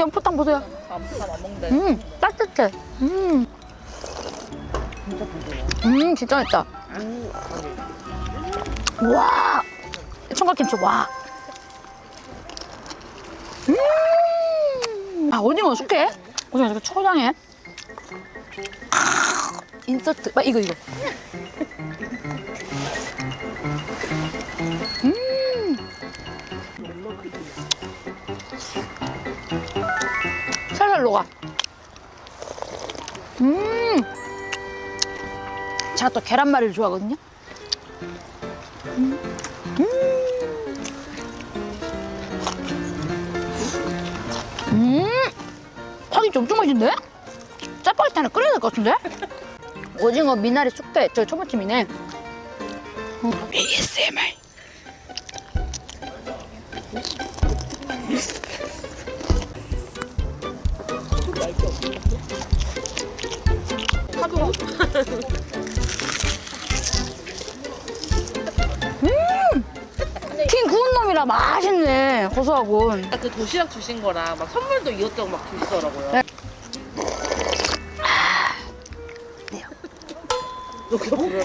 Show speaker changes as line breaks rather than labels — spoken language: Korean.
연포탕 보세요. 음, 따뜻해. 음. 음, 진짜 맛있다.
음.
와. 청각김치, 와. 음. 아, 오징어 숙회? 오징어 초장에. 아, 인서트. 막 이거, 이거. 음. 살살 녹아. 음. 제가 또 계란말이를 좋아하거든요. 음, 파김치 엄청 맛있는데? 짜파게티 하나 끓여야 될 것 같은데? 오징어 미나리 숙회, 저 초무침이네. 어.
파도.
킹 구운 놈이라 맛있네, 고소하고.
그 도시락 주신 거랑 막 선물도 이것저것 막 주시더라고요.
네.
녹여 부르러.